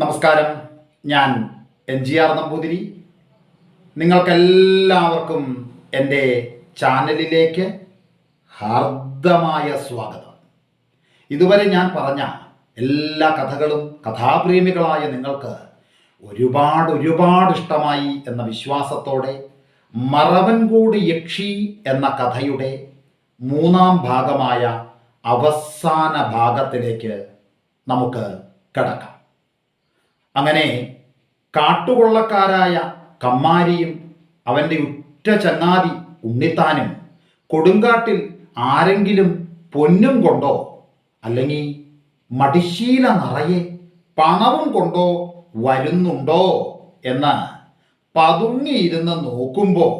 നമസ്കാരം. ഞാൻ N G R Namboothiri. നിങ്ങൾക്കെല്ലാവർക്കും എന്റെ ചാനലിലേക്ക് ഹാർദമായ സ്വാഗതം. ഇതുവരെ ഞാൻ പറഞ്ഞ എല്ലാ കഥകളും കഥാപ്രേമികളായ നിങ്ങൾക്ക് ഒരുപാട് ഒരുപാട് ഇഷ്ടമായി എന്ന വിശ്വാസത്തോടെ മറവൻകൂട് യക്ഷി എന്ന കഥയുടെ മൂന്നാം ഭാഗമായ അവസാന ഭാഗത്തിലേക്ക് നമുക്ക് കടക്കാം. അങ്ങനെ കാട്ടുകൊള്ളക്കാരായ കമ്മാരിയും അവന്റെ ഉറ്റ ചങ്ങാതി ഉണ്ണിത്താനും കൊടുങ്കാട്ടിൽ ആരെങ്കിലും പൊന്നും കൊണ്ടോ അല്ലെങ്കിൽ മടിശീല നിറയെ പണവും കൊണ്ടോ വരുന്നുണ്ടോ എന്ന് പതുങ്ങിയിരുന്ന് നോക്കുമ്പോൾ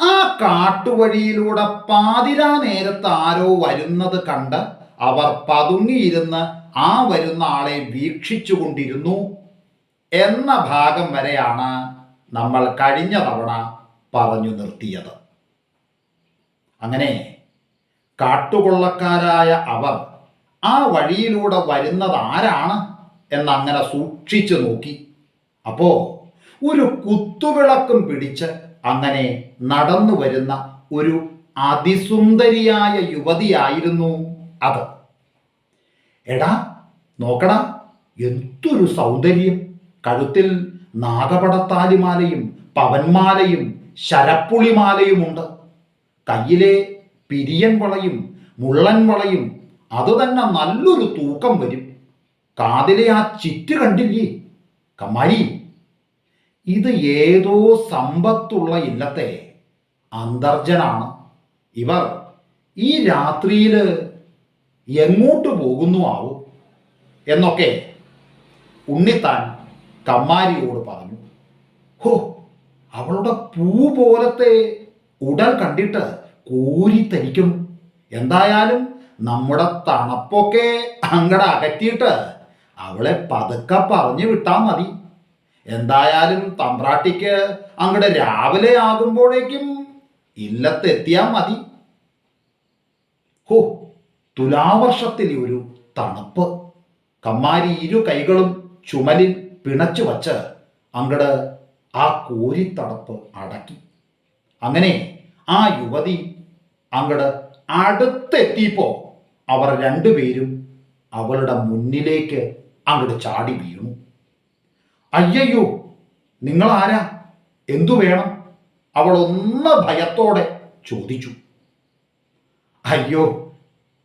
ആ കാട്ടുവഴിയിലൂടെ പാതിരാ നേരത്ത് ആരോ വരുന്നത് കണ്ട് അവർ പതുങ്ങിയിരുന്ന് ആ വരുന്ന ആളെ വീക്ഷിച്ചുകൊണ്ടിരുന്നു എന്ന ഭാഗം വരെയാണ് നമ്മൾ കഴിഞ്ഞ തവണ പറഞ്ഞു നിർത്തിയത്. അങ്ങനെ കാട്ടുകൊള്ളക്കാരായ അവർ ആ വഴിയിലൂടെ വരുന്നത് ആരാണ് എന്നങ്ങനെ സൂക്ഷിച്ചു നോക്കി. അപ്പോ ഒരു കുത്തുവിളക്കും പിടിച്ച് അങ്ങനെ നടന്നു വരുന്ന ഒരു അതിസുന്ദരിയായ യുവതിയായിരുന്നു അത്. എടാ നോക്കടാ എന്തൊരു സൗന്ദര്യം. കഴുത്തിൽ നാഗപടത്താലിമാലയും പവന്മാലയും ശരപ്പുളിമാലയുമുണ്ട് കയ്യിലെ പിരിയൻ വളയും മുള്ളൻ വളയും അത് തന്നെ നല്ലൊരു തൂക്കം വരും. കാതിലെ ആ ചിറ്റ് കണ്ടില്ലേ? കമാരി ഇത് ഏതോ സമ്പത്തുള്ള ഇല്ലത്തെ അന്തർജനാണ്. ഇവർ ഈ രാത്രിയിൽ എങ്ങോട്ട് പോകുന്നു ആവും? എന്നൊക്കെ ഉണ്ണിത്താൻ കമ്മാരിയോട് പറഞ്ഞു. ഹോ അവളുടെ പൂ പോലത്തെ ഉടൽ കണ്ടിട്ട് കോരിത്തരിക്കും എന്തായാലും നമ്മുടെ തണുപ്പൊക്കെ അങ്ങട അകറ്റിയിട്ട് അവളെ പതുക്കെ പറഞ്ഞു വിട്ടാൽ മതി. എന്തായാലും തമ്പ്രാട്ടിക്ക് അങ്ങടെ രാവിലെ ആകുമ്പോഴേക്കും ഇല്ലത്തെത്തിയാൽ മതി. ഹോ തുലാവർഷത്തിലെ ഒരു തണുപ്പ്. കമ്മാരി ഇരു കൈകളും ചുമലിൽ പിണച്ചു വച്ച് അങ്ങട് ആ കോരിത്തടപ്പ് അടക്കി. അങ്ങനെ ആ യുവതി അങ്ങട് അടുത്തെത്തിയപ്പോ അവർ രണ്ടുപേരും അവളുടെ മുന്നിലേക്ക് അങ്ങട് ചാടി വീണു. അയ്യയ്യോ നിങ്ങൾ ആരാ എന്തു വേണം? അവൾ ഒന്ന് ഭയത്തോടെ ചോദിച്ചു. അയ്യോ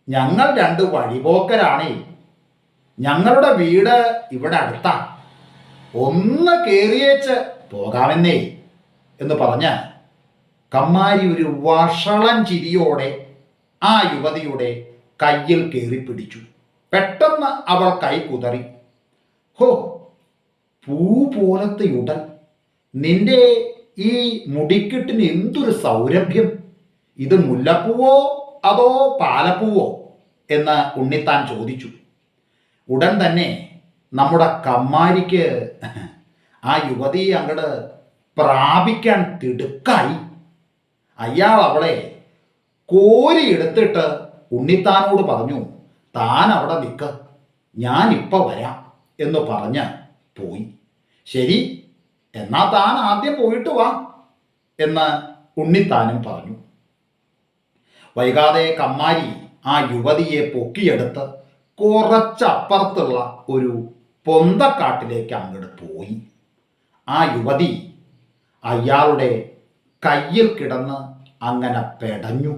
ഞങ്ങൾ രണ്ട് വഴിപോക്കരാണേ. ഞങ്ങളുടെ വീട് ഇവിടെ അടുത്താ. ഒന്ന് കേറിയേച്ച് പോകാമെന്നേ എന്ന് പറഞ്ഞ് കമ്മാരി ഒരു വഷളൻ ചിരിയോടെ ആ യുവതിയുടെ കയ്യിൽ കയറി പിടിച്ചു പെട്ടെന്ന് അവൾ കൈ കുതറി. ഹോ പൂ പോലത്തെ ഉടൽ നിന്റെ ഈ മുടിക്കെട്ടിന് എന്തൊരു സൗരഭ്യം? ഇത് മുല്ലപ്പൂവോ അതോ പാലപ്പൂവോ? എന്ന് ഉണ്ണിത്താൻ ചോദിച്ചു. ഉടൻ തന്നെ നമ്മുടെ കമ്മാരിക്ക് ആ യുവതി അങ്ങട് പ്രാപിക്കാൻ തിടുക്കായി. അയാൾ അവളെ കോരി എടുത്തിട്ട് ഉണ്ണിത്താനോട് പറഞ്ഞു താൻ അവിടെ നിൽക്ക് ഇപ്പൊ വരാം എന്ന് പറഞ്ഞ് പോയി. ശരി എന്നാ താൻ ആദ്യം പോയിട്ട് വാ എന്ന് ഉണ്ണിത്താനും പറഞ്ഞു. വൈകാതെ കമ്മാരി ആ യുവതിയെ പൊക്കിയെടുത്ത് കുറച്ചപ്പുറത്തുള്ള ഒരു പൊന്തക്കാട്ടിലേക്ക് അങ്ങോട്ട് പോയി. ആ യുവതി അയാളുടെ കയ്യിൽ കിടന്ന് അങ്ങനെ പെടഞ്ഞു.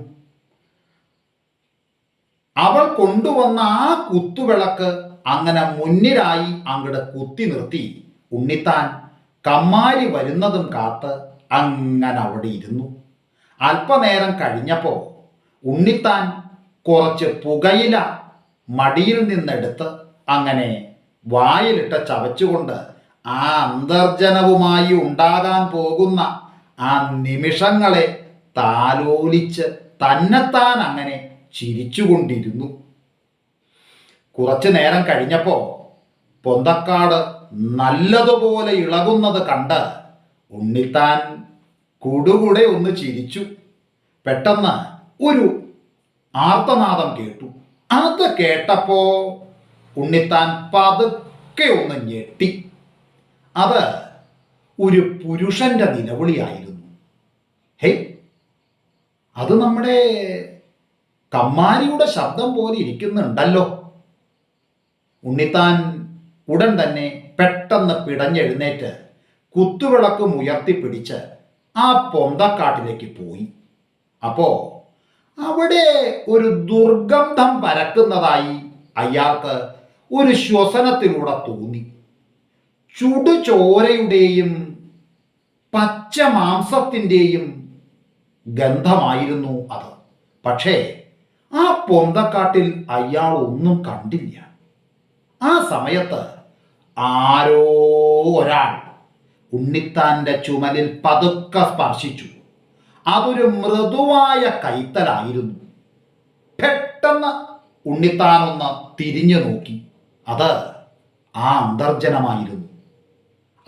അവൾ കൊണ്ടുവന്ന ആ കുത്തുവിളക്ക് അങ്ങനെ മുന്നിലായി അങ്ങോട്ട് കുത്തി നിർത്തി. ഉണ്ണിത്താൻ കമ്മാരി വരുന്നതും കാത്ത് അങ്ങനെ അവിടെ ഇരുന്നു. അല്പനേരം കഴിഞ്ഞപ്പോൾ ഉണ്ണിത്താൻ കുറച്ച് പുകയില മടിയിൽ നിന്നെടുത്ത് അങ്ങനെ വായിലിട്ട് ചവച്ചുകൊണ്ട് ആ അന്തർജനവുമായി ഉണ്ടാകാൻ പോകുന്ന ആ നിമിഷങ്ങളെ താലോലിച്ച് തന്നെത്താൻ അങ്ങനെ ചിരിച്ചുകൊണ്ടിരുന്നു. കുറച്ചു നേരം കഴിഞ്ഞപ്പോൾ പൊന്തക്കാട് നല്ലതുപോലെ ഇളകുന്നത് കണ്ട് ഉണ്ണിത്താൻ കുടുകൂടെ ഒന്ന് ചിരിച്ചു. പെട്ടെന്ന് ഒരു ആർത്തനാദം കേട്ടു. അത് കേട്ടപ്പോ ഉണ്ണിത്താൻ പതുക്കെ ഒന്ന് ഞെട്ടി. അത് ഒരു പുരുഷന്റെ നിലവിളിയായിരുന്നു. ഹേ അത് നമ്മുടെ കമ്മാരിയുടെ ശബ്ദം പോലെ ഇരിക്കുന്നുണ്ടല്ലോ. ഉണ്ണിത്താൻ ഉടൻ തന്നെ പെട്ടെന്ന് പിടഞ്ഞെഴുന്നേറ്റ് കുത്തുവിളക്കും ഉയർത്തിപ്പിടിച്ച് ആ പൊന്തക്കാട്ടിലേക്ക് പോയി. അപ്പോ അവിടെ ഒരു ദുർഗന്ധം പരക്കുന്നതായി അയാൾക്ക് ഒരു ശ്വസനത്തിലൂടെ തോന്നി. ചുടുചോരയുടെയും പച്ച മാംസത്തിന്റെയും ഗന്ധമായിരുന്നു അത്. പക്ഷേ ആ പൊന്തക്കാട്ടിൽ അയാൾ ഒന്നും കണ്ടില്ല. ആ സമയത്ത് ആരോ ഒരാൾ ഉണ്ണിത്താന്റെ ചുമലിൽ പതുക്കെ സ്പർശിച്ചു. അതൊരു മൃദുവായ കൈത്തലായിരുന്നു. പെട്ടെന്ന് ഉണ്ണിത്താനൊന്ന് തിരിഞ്ഞു നോക്കി. അത് ആ അന്തർജനമായിരുന്നു.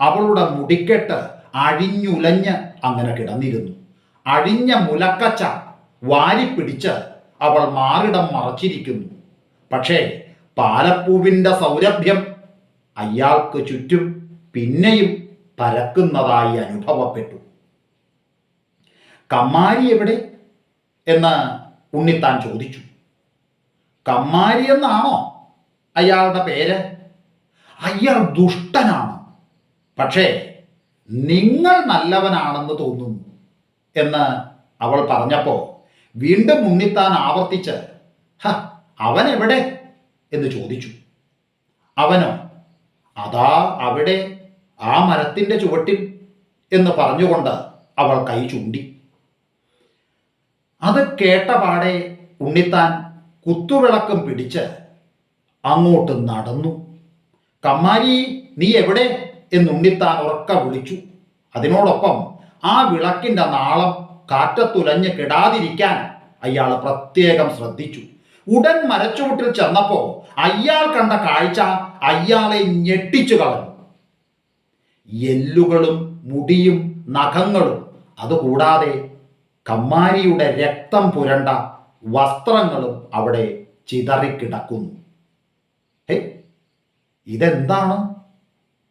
അവളുടെ മുടിക്കെട്ട് അഴിഞ്ഞുലഞ്ഞ് അങ്ങനെ കിടന്നിരുന്നു. അഴിഞ്ഞ മുലക്കച്ച വാരിപ്പിടിച്ച് അവൾ മാറിടം മറച്ചിരിക്കുന്നു. പക്ഷേ പാലപ്പൂവിന്റെ സൗരഭ്യം അയാൾക്ക് ചുറ്റും പിന്നെയും പരക്കുന്നതായി അനുഭവപ്പെട്ടു. കമ്മാരി എവിടെ? എന്ന് ഉണ്ണിത്താൻ ചോദിച്ചു. കമ്മാരി എന്നാണോ അയാളുടെ പേര്? അയാൾ ദുഷ്ടനാണ്. പക്ഷേ നിങ്ങൾ നല്ലവനാണെന്ന് തോന്നുന്നു എന്ന് അവൾ പറഞ്ഞപ്പോൾ വീണ്ടും ഉണ്ണിത്താൻ ആവർത്തിച്ച് ഹ അവൻ എവിടെ? എന്ന് ചോദിച്ചു. അവനോ? അതാ അവിടെ ആ മരത്തിന്റെ ചുവട്ടിൽ എന്ന് പറഞ്ഞുകൊണ്ട് അവൾ കൈ ചൂണ്ടി. അത് കേട്ട പാടെ ഉണ്ണിത്താൻ കുത്തുവിളക്കം പിടിച്ച് അങ്ങോട്ട് നടന്നു. കമ്മാരി നീ എവിടെ? എന്ന് ഉണ്ണിത്താൻ ഉറക്ക വിളിച്ചു. അതിനോടൊപ്പം ആ വിളക്കിന്റെ നാളം കാറ്റത്തുലഞ്ഞ് കിടാതിരിക്കാൻ അയാൾ പ്രത്യേകം ശ്രദ്ധിച്ചു. ഉടൻ മരച്ചുവട്ടിൽ ചെന്നപ്പോൾ അയാൾ കണ്ട കാഴ്ച അയാളെ ഞെട്ടിച്ചു കളഞ്ഞു. എല്ലുകളും മുടിയും നഖങ്ങളും അതുകൂടാതെ കമ്മാരിയുടെ രക്തം പുരണ്ട വസ്ത്രങ്ങളും അവിടെ ചിതറിക്കിടക്കുന്നു ഇതെന്താണ്?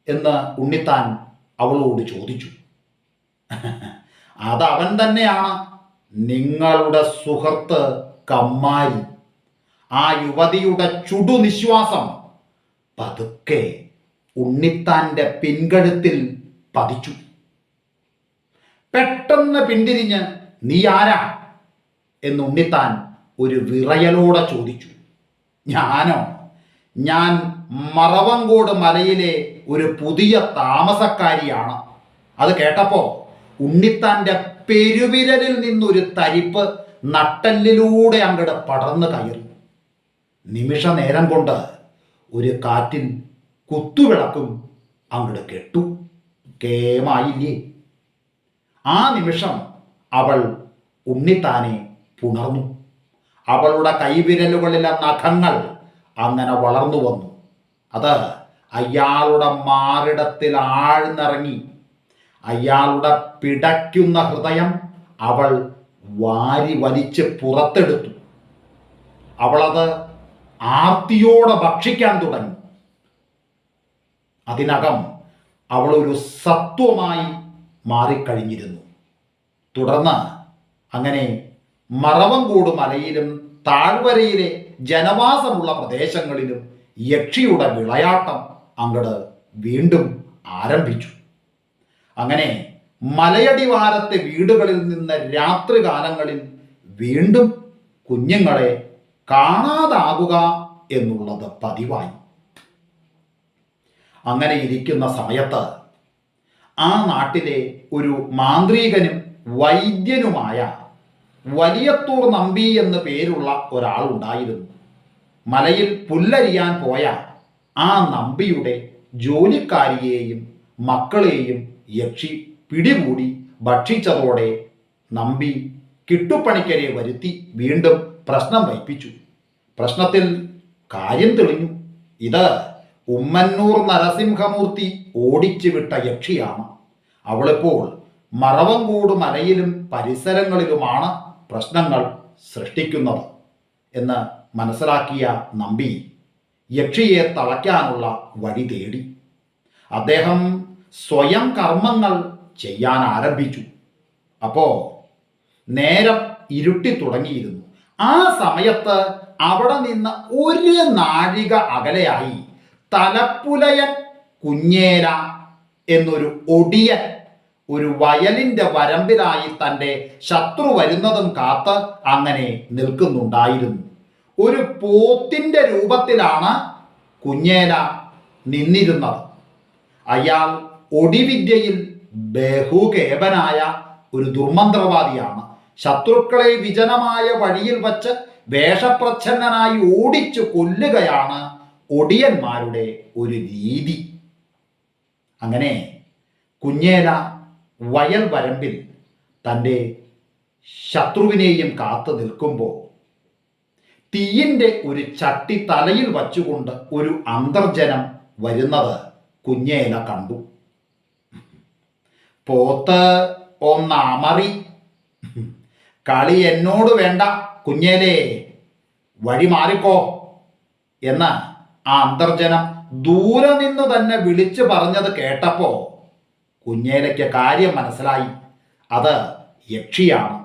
എന്ന് ഉണ്ണിത്താൻ അവളോട് ചോദിച്ചു. അതവൻ തന്നെയാണ്. നിങ്ങളുടെ സുഹൃത്ത് കമ്മാരി. ആ യുവതിയുടെ ചുടുനിശ്വാസം പതുക്കെ ഉണ്ണിത്താന്റെ പിൻകഴുത്തിൽ പതിച്ചു. പെട്ടെന്ന് പിന്തിരിഞ്ഞ് നീ ആരാ? എന്ന് ഉണ്ണിത്താൻ ഒരു വിറയലോടെ ചോദിച്ചു. ഞാനോ? ഞാൻ മറവങ്കോട് മലയിലെ ഒരു പുതിയ താമസക്കാരിയാണ്. അത് കേട്ടപ്പോ ഉണ്ണിത്താന്റെ പെരുവിരലിൽ നിന്നൊരു തരിപ്പ് നട്ടല്ലിലൂടെ അങ്ങട് പടർന്നു കയറി. നിമിഷ നേരം കൊണ്ട് ഒരു കാറ്റിൻ കുത്തുവിളക്കും അങ്ങട് കെട്ടു. കേമായില്ലേ? ആ നിമിഷം അവൾ ഉണ്ണിത്താനെ പുണർന്നു. അവളുടെ കൈവിരലുകളിലെ നഖങ്ങൾ അങ്ങനെ വളർന്നു വന്നു. അത് അയാളുടെ മാറിടത്തിൽ ആഴ്ന്നിറങ്ങി. അയാളുടെ പിടയ്ക്കുന്ന ഹൃദയം അവൾ വാരി വലിച്ച് പുറത്തെടുത്തു. അവളത് ആർത്തിയോടെ ഭക്ഷിക്കാൻ തുടങ്ങി. അതിനകം അവളൊരു സത്വമായി മാറിക്കഴിഞ്ഞിരുന്നു. തുടർന്ന് അങ്ങനെ മറവങ്കോട് മലയിലും താഴ്വരയിലെ ജനവാസമുള്ള പ്രദേശങ്ങളിലും യക്ഷിയുടെ വിളയാട്ടം അങ്ങട് വീണ്ടും ആരംഭിച്ചു. അങ്ങനെ മലയടിവാരത്തെ വീടുകളിൽ നിന്ന് രാത്രികാലങ്ങളിൽ വീണ്ടും കുഞ്ഞുങ്ങളെ കാണാതാകുക എന്നുള്ളത് പതിവായി. അങ്ങനെ ഇരിക്കുന്ന സമയത്ത് ആ നാട്ടിലെ ഒരു മാന്ത്രികനും വൈദ്യനുമായ വലിയത്തൂർ നമ്പി എന്ന് പേരുള്ള ഒരാളുണ്ടായിരുന്നു മലയിൽ പുല്ലരിയാൻ പോയ ആ നമ്പിയുടെ ജോലിക്കാരിയെയും മക്കളെയും യക്ഷി പിടികൂടി ഭക്ഷിച്ചതോടെ നമ്പി കിട്ടുപ്പണിക്കരെ വരുത്തി വീണ്ടും പ്രശ്നം വഹിപ്പിച്ചു. പ്രശ്നത്തിൽ കാര്യം തെളിഞ്ഞു. ഇത് ഉമ്മന്നൂർ നരസിംഹമൂർത്തി ഓടിച്ചു വിട്ട യക്ഷിയാണ്. അവളിപ്പോൾ മറവങ്കോട് മലയിലും പരിസരങ്ങളിലുമാണ് പ്രശ്നങ്ങൾ സൃഷ്ടിക്കുന്നത് എന്ന് മനസ്സിലാക്കിയ നമ്പി യക്ഷിയെ തളയ്ക്കാനുള്ള വഴി തേടി. അദ്ദേഹം സ്വയം കർമ്മങ്ങൾ ചെയ്യാൻ ആരംഭിച്ചു. അപ്പോ നേരം ഇരുട്ടി തുടങ്ങിയിരുന്നു. ആ സമയത്ത് അവിടെ നിന്ന് ഒരു നാഴിക അകലെയായി തലപ്പുലയൻ കുഞ്ഞേര എന്നൊരു ഒടിയൻ ഒരു വയലിന്റെ വരമ്പിലായി തന്റെ ശത്രു വരുന്നതും കാത്ത് അങ്ങനെ നിൽക്കുന്നുണ്ടായിരുന്നു. ഒരു പോത്തിന്റെ രൂപത്തിലാണ് കുഞ്ഞേല നിന്നിരുന്നത്. അയാൾ ഒടിവിദ്യയിൽ ബഹുകേപനായ ഒരു ദുർമന്ത്രവാദിയാണ്. ശത്രുക്കളെ വിജനമായ വഴിയിൽ വച്ച് വേഷപ്രച്ഛന്നനായി ഓടിച്ചു കൊല്ലുകയാണ് ഒടിയന്മാരുടെ ഒരു രീതി. അങ്ങനെ കുഞ്ഞേല വയൽ വരമ്പിൽ തന്റെ ശത്രുവിനെയും കാത്തു നിൽക്കുമ്പോൾ തീയിന്റെ ഒരു ചട്ടി തലയിൽ വച്ചുകൊണ്ട് ഒരു അന്തർജനം വരുന്നത് കുഞ്ഞേല കണ്ടു. പോത്ത് ഒന്നമറി. കളി എന്നോട് വേണ്ട കുഞ്ഞേലേ വഴി മാറിക്കോ എന്ന് ആ അന്തർജനം ദൂരെ നിന്ന് തന്നെ വിളിച്ചു പറഞ്ഞത് കേട്ടപ്പോ കുഞ്ഞേലയ്ക്ക് കാര്യം മനസ്സിലായി. അത് യക്ഷിയാണ്.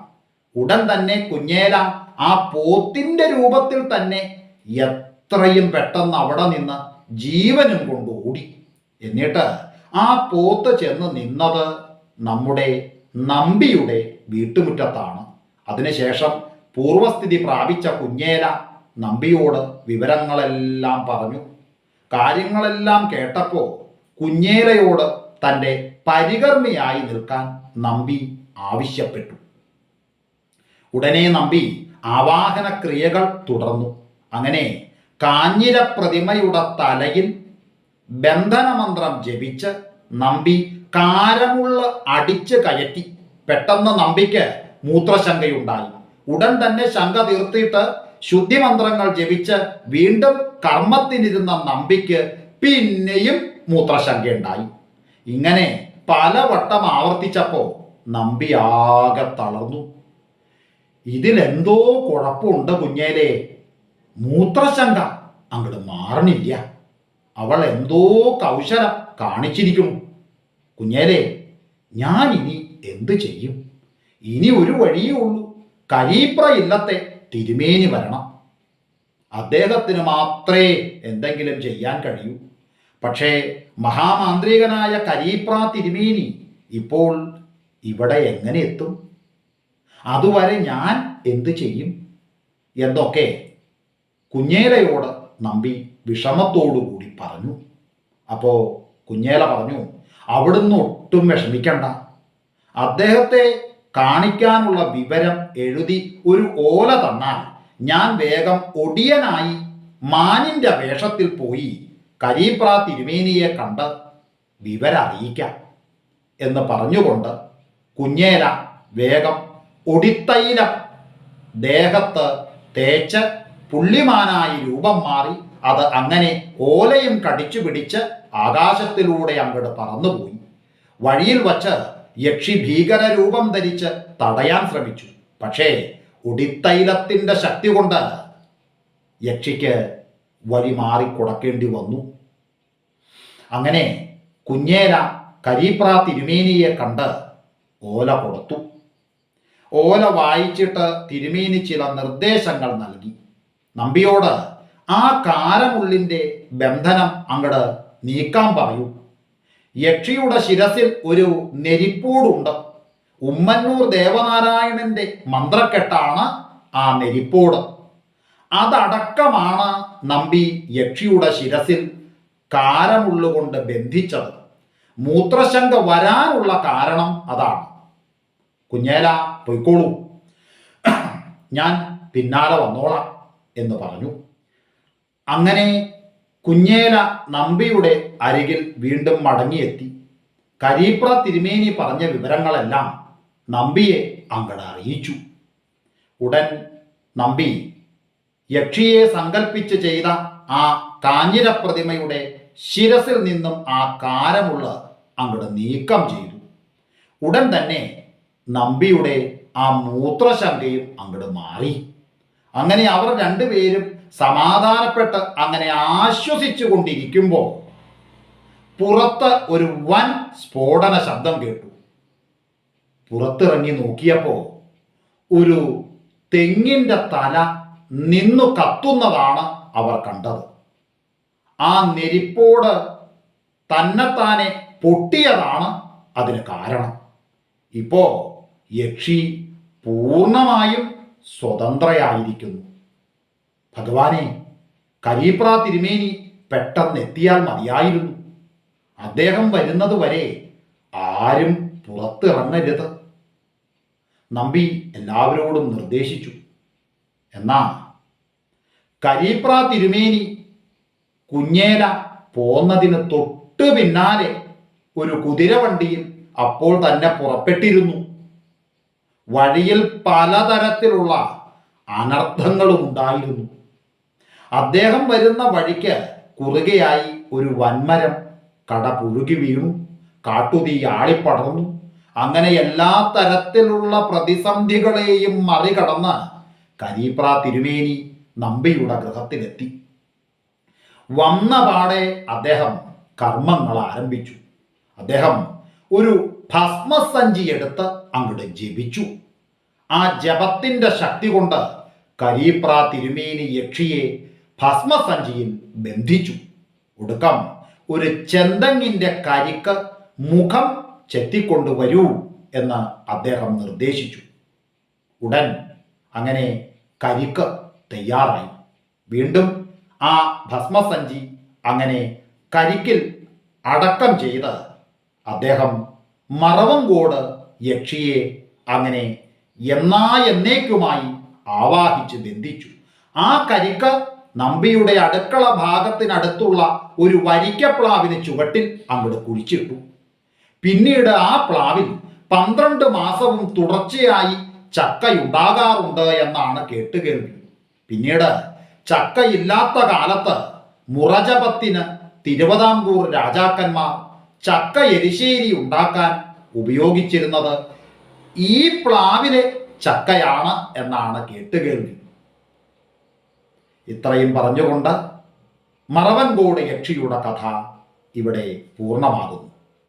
ഉടൻ തന്നെ കുഞ്ഞേല ആ പോത്തിന്റെ രൂപത്തിൽ തന്നെ എത്രയും പെട്ടെന്ന് അവിടെ നിന്ന് ജീവനും കൊണ്ട് ഓടി. എന്നിട്ട് ആ പോത്ത് ചെന്ന് നിന്നത് നമ്മുടെ നമ്പിയുടെ വീട്ടുമുറ്റത്താണ്. അതിനുശേഷം പൂർവസ്ഥിതി പ്രാപിച്ച കുഞ്ഞേല നമ്പിയോട് വിവരങ്ങളെല്ലാം പറഞ്ഞു. കാര്യങ്ങളെല്ലാം കേട്ടപ്പോൾ കുഞ്ഞേലയോട് തന്റെ പരികർമ്മിയായി നിൽക്കാൻ നമ്പി ആവശ്യപ്പെട്ടു. ഉടനെ നമ്പി ആവാഹന ക്രിയകൾ തുടർന്നു. അങ്ങനെ കാഞ്ഞിര പ്രതിമയുടെ തലയിൽ ബന്ധനമന്ത്രം ജപിച്ച് നമ്പി കാരമുള്ള അടിച്ച് കയറ്റി. പെട്ടെന്ന് നമ്പിക്ക് മൂത്രശങ്കയുണ്ടായി. ഉടൻ തന്നെ ശങ്ക തീർത്തിട്ട് ശുദ്ധിമന്ത്രങ്ങൾ ജപിച്ച് വീണ്ടും കർമ്മത്തിനിരുന്ന നമ്പിക്ക് പിന്നെയും മൂത്രശങ്കയുണ്ടായി. ഇങ്ങനെ പലവട്ടം ആവർത്തിച്ചപ്പോ നമ്പി ആകെ തളർന്നു. ഇതിലെന്തോ കുഴപ്പമുണ്ട് കുഞ്ഞേലെ. മൂത്രശങ്ക അങ്ങോട്ട് മാറണില്ല. അവൾ എന്തോ കൗശലം കാണിച്ചിരിക്കുന്നു. കുഞ്ഞേലെ ഞാൻ ഇനി എന്തു ചെയ്യും? ഇനി ഒരു വഴിയേ ഉള്ളൂ. കരീപ്ര ഇല്ലത്തെ തിരുമേനി വരണം. അദ്ദേഹത്തിന് മാത്രമേ എന്തെങ്കിലും ചെയ്യാൻ കഴിയൂ. പക്ഷേ മഹാമാന്ത്രികനായ കരീപ്ര തിരുമേനി ഇപ്പോൾ ഇവിടെ എങ്ങനെ എത്തും? അതുവരെ ഞാൻ എന്തു ചെയ്യും? എന്തൊക്കെ കുഞ്ഞേലയോട് നമ്പി വിഷമത്തോടുകൂടി പറഞ്ഞു. അപ്പോൾ കുഞ്ഞേല പറഞ്ഞു അവിടുന്ന് ഒട്ടും വിഷമിക്കണ്ട. അദ്ദേഹത്തെ കാണിക്കാനുള്ള വിവരം എഴുതി ഒരു ഓല തന്നാൽ ഞാൻ വേഗം ഒടിയനായി മാനിന്റെ വേഷത്തിൽ പോയി കരീപ്ര തിരുമേനിയെ കണ്ട് വിവരറിയിക്കാം എന്ന് പറഞ്ഞുകൊണ്ട് കുഞ്ഞേല വേഗം ഒടിത്തൈലം ദേഹത്ത് തേച്ച് പുള്ളിമാനായി രൂപം മാറി അത് അങ്ങനെ ഓലയും കടിച്ചു പിടിച്ച് ആകാശത്തിലൂടെ അങ്ങോട്ട് പറന്നുപോയി. വഴിയിൽ വച്ച് യക്ഷി ഭീകര രൂപം ധരിച്ച് തടയാൻ ശ്രമിച്ചു. പക്ഷേ ഒടിത്തൈലത്തിന്റെ ശക്തി കൊണ്ട് യക്ഷിക്ക് വഴി മാറി കൊടുക്കേണ്ടി വന്നു. അങ്ങനെ കുഞ്ഞേര കരീപ്ര തിരുമേനിയെ കണ്ട് ഓല കൊടുത്തു. ഓല വായിച്ചിട്ട് തിരുമേനി ചില നിർദ്ദേശങ്ങൾ നൽകി. നമ്പിയോട് ആ കാരമുള്ളിന്റെ ബന്ധനം അങ്ങട് നീക്കാൻ പറയൂ. യക്ഷിയുടെ ശിരസിൽ ഒരു നെരിപ്പോടുണ്ട്. ഉമ്മന്നൂർ ദേവനാരായണന്റെ മന്ത്രക്കെട്ടാണ് ആ നെരിപ്പോട്. അതടക്കമാണ് നമ്പി യക്ഷിയുടെ ശിരസിൽ കാരമുള്ളുകൊണ്ട് ബന്ധിച്ചത്. മൂത്രശങ്ക വരാനുള്ള കാരണം അതാണ്. കുഞ്ഞേല പൊയ്ക്കോളൂ. ഞാൻ പിന്നാലെ വന്നോളാം എന്ന് പറഞ്ഞു. അങ്ങനെ കുഞ്ഞേല നമ്പിയുടെ അരികിൽ വീണ്ടും മടങ്ങിയെത്തി. കരീപ്ര തിരുമേനി പറഞ്ഞ വിവരങ്ങളെല്ലാം നമ്പിയെ അങ്ങട അറിയിച്ചു ഉടൻ നമ്പി യക്ഷിയെ സങ്കല്പിച്ച് ചെയ്ത ആ കാഞ്ഞിര പ്രതിമയുടെ ശിരസിൽ നിന്നും ആ കാരമുള്ള അങ്ങോട്ട് നീക്കം ചെയ്തു. ഉടൻ തന്നെ നമ്പിയുടെ ആ മൂത്രശങ്കയും അങ്ങോട്ട് മാറി. അങ്ങനെ അവർ രണ്ടുപേരും സമാധാനപ്പെട്ട് അങ്ങനെ ആശ്വസിച്ചു കൊണ്ടിരിക്കുമ്പോൾ പുറത്ത് ഒരു വൻ സ്ഫോടന ശബ്ദം കേട്ടു. പുറത്തിറങ്ങി നോക്കിയപ്പോൾ ഒരു തെങ്ങിന്റെ തല നിന്നു കത്തുന്നതാണ് അവർ കണ്ടത്. ആ നെരിപ്പോട് തന്നെത്താനെ പൊട്ടിയതാണ് അതിന് കാരണം. ഇപ്പോ യക്ഷി പൂർണമായും സ്വതന്ത്രയായിരിക്കുന്നു. ഭഗവാനെ കരീപ്ര തിരുമേനി പെട്ടെന്ന് എത്തിയാൽ മതിയായിരുന്നു. അദ്ദേഹം വരുന്നത് വരെ ആരും പുറത്തിറങ്ങരുത്. നമ്പി എല്ലാവരോടും നിർദ്ദേശിച്ചു. എന്നാ കരീപ്ര തിരുമേനി കുഞ്ഞേല പോന്നതിന് തൊട്ട് പിന്നാലെ ഒരു കുതിരവണ്ടിയിൽ അപ്പോൾ തന്നെ പുറപ്പെട്ടിരുന്നു. വഴിയിൽ പലതരത്തിലുള്ള അനർത്ഥങ്ങളും ഉണ്ടായിരുന്നു. അദ്ദേഹം വരുന്ന വഴിക്ക് കുറുകയായി ഒരു വൻമരം കട പുഴുകി വീണു. കാട്ടുതീ ആളിപ്പടർന്നു. അങ്ങനെ എല്ലാ തരത്തിലുള്ള പ്രതിസന്ധികളെയും മറികടന്ന് കരീപ്ര തിരുമേനി നമ്പിയുടെ ഗൃഹത്തിലെത്തി. വന്ന പാടെ അദ്ദേഹം കർമ്മങ്ങൾ ആരംഭിച്ചു. അദ്ദേഹം ഒരു ഭസ്മസഞ്ചി എടുത്ത് അങ്ങോട്ട് ജപിച്ചു. ആ ജപത്തിന്റെ ശക്തി കൊണ്ട് കരീപ്ര തിരുമേനി യക്ഷിയെ ഭസ്മസഞ്ചിയിൽ ബന്ധിച്ചു. ഒടുക്കം ഒരു ചെന്തങ്ങിന്റെ കരിക്ക് മുഖം ചെത്തിക്കൊണ്ട് വരൂ എന്ന് അദ്ദേഹം നിർദ്ദേശിച്ചു. ഉടൻ അങ്ങനെ കരിക്ക് തയ്യാറായി. വീണ്ടും ആ ഭസ്മസഞ്ചി അങ്ങനെ കരിക്കിൽ അടക്കം ചെയ്ത് അദ്ദേഹം മറവങ്കോട് യക്ഷിയെ അങ്ങനെ എന്നാ എന്നേക്കുമായി ആവാഹിച്ച് ബന്ധിച്ചു. ആ കരിക്ക് നമ്പിയുടെ അടുക്കള ഭാഗത്തിനടുത്തുള്ള ഒരു വരിക്കപ്ലാവിന് ചുവട്ടിൽ അങ്ങോട്ട് കുഴിച്ചിട്ടു. പിന്നീട് ആ പ്ലാവിൽ പന്ത്രണ്ട് മാസവും തുടർച്ചയായി ചക്കയുണ്ടാകാറുണ്ട് എന്നാണ് കേട്ടുകേൾവി. പിന്നീട് ചക്കയില്ലാത്ത കാലത്ത് മുറജപത്തിന് തിരുവിതാംകൂർ രാജാക്കന്മാർ ചക്ക എരിശേരി ഉണ്ടാക്കാൻ ഉപയോഗിച്ചിരുന്നത് ഈ പ്ലാവിലെ ചക്കയാണ് എന്നാണ് കേട്ടുകേൾവി. ഇത്രയും പറഞ്ഞുകൊണ്ട് മറവൻകോട് യക്ഷിയുടെ കഥ ഇവിടെ പൂർണമാകുന്നു.